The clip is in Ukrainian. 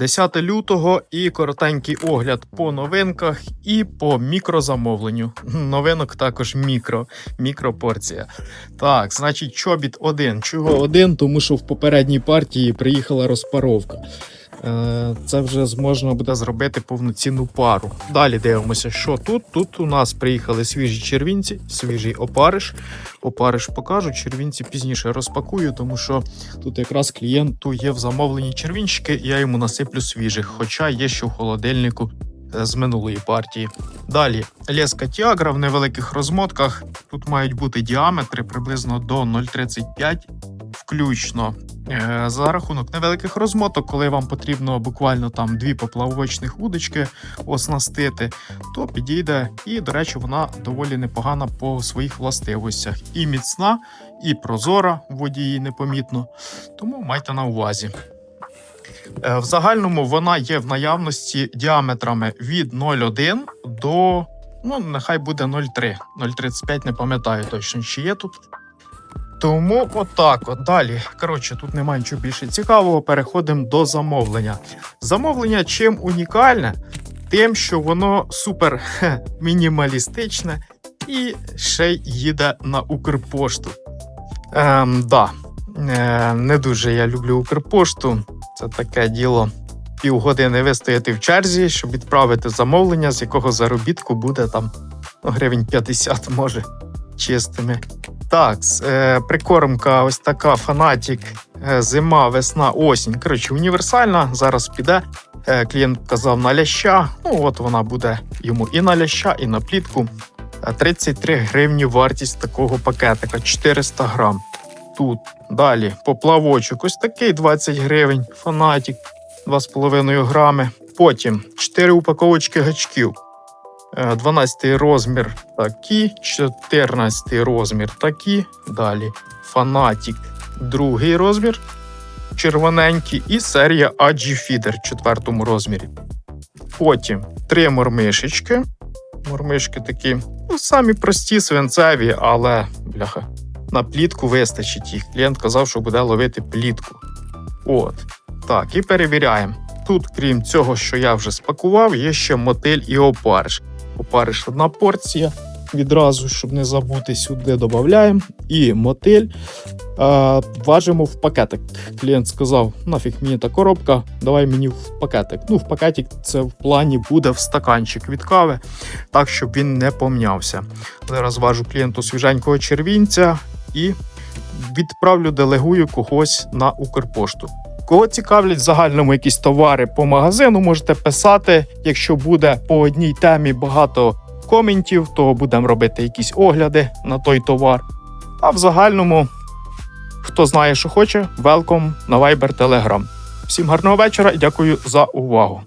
10 лютого і коротенький огляд по новинках і по мікрозамовленню. Новинок також мікро, мікропорція. Так, значить, чобіт один. Чого один? Тому що в попередній партії приїхала розпаровка. Е, Це вже можна буде зробити повноцінну пару. Далі дивимося, що тут. Тут у нас приїхали свіжі червінці, свіжий опариш. Опариш покажу, червінці пізніше розпакую, тому що тут якраз клієнту є в замовленні червінчики, я йому насиплю свіжих, хоча є ще в холодильнику е, з минулої партії. Далі леска Тіагра в невеликих розмотках. Тут мають бути діаметри приблизно до 0,35 включно. Е, За рахунок невеликих розмоток, коли вам потрібно буквально там дві поплавочних удочки оснастити, то підійде. І, до речі, вона доволі непогана по своїх властивостях. І міцна, і прозора, в воді її непомітно. Тому майте на увазі. Е, В загальному вона є в наявності діаметрами від 0,1 до, ну, нехай буде 0,3. 0,35, не пам'ятаю точно, чи є тут. Тому отак от далі. Коротше, тут немає нічого більше цікавого. Переходимо до замовлення. Замовлення чим унікальне? Тим, що воно супер хе, мінімалістичне і ще й їде на Укрпошту. Ем, да. Е, не дуже я люблю Укрпошту. Це таке діло. Півгодини вистояти в черзі, щоб відправити замовлення, з якого заробітку буде там ну, гривень 50, може, чистими. Так, е, прикормка ось така фанатік. Е, зима, весна, осінь. Коротше, універсальна. Зараз піде. Е, клієнт казав на ляща. Ну, от вона буде йому і на ляща, і на плітку. Е, 33 гривні вартість такого пакетика, 400 грам. Тут далі поплавочок, ось такий 20 гривень, фанатік 2,5 грами. Потім 4 упаковочки гачків. Е, 12 розмір такі, 14 розмір такі. Далі фанатік, другий розмір, червоненький, і серія AG Feeder в четвертому розмірі. Потім три мормишечки. Мормишки такі, ну, самі прості, свинцеві, але бляха, на плітку вистачить їх. Клієнт казав, що буде ловити плітку. От. Так, і перевіряємо. Тут, крім цього, що я вже спакував, є ще мотиль і опариш. Опариш одна порція. Відразу, щоб не забути, сюди додаємо. І мотиль е, важимо в пакетик. Клієнт сказав: нафіг мені та коробка, давай мені в пакетик. Ну, в пакетик це в плані буде в стаканчик від кави, так щоб він не помнявся. Зараз важу клієнту свіженького червінця і відправлю, делегую когось на Укрпошту. Кого цікавлять в загальному якісь товари по магазину, можете писати. Якщо буде по одній темі багато коментів, то будемо робити якісь огляди на той товар. А в загальному, хто знає, що хоче, велком на Viber Telegram. Всім гарного вечора і дякую за увагу.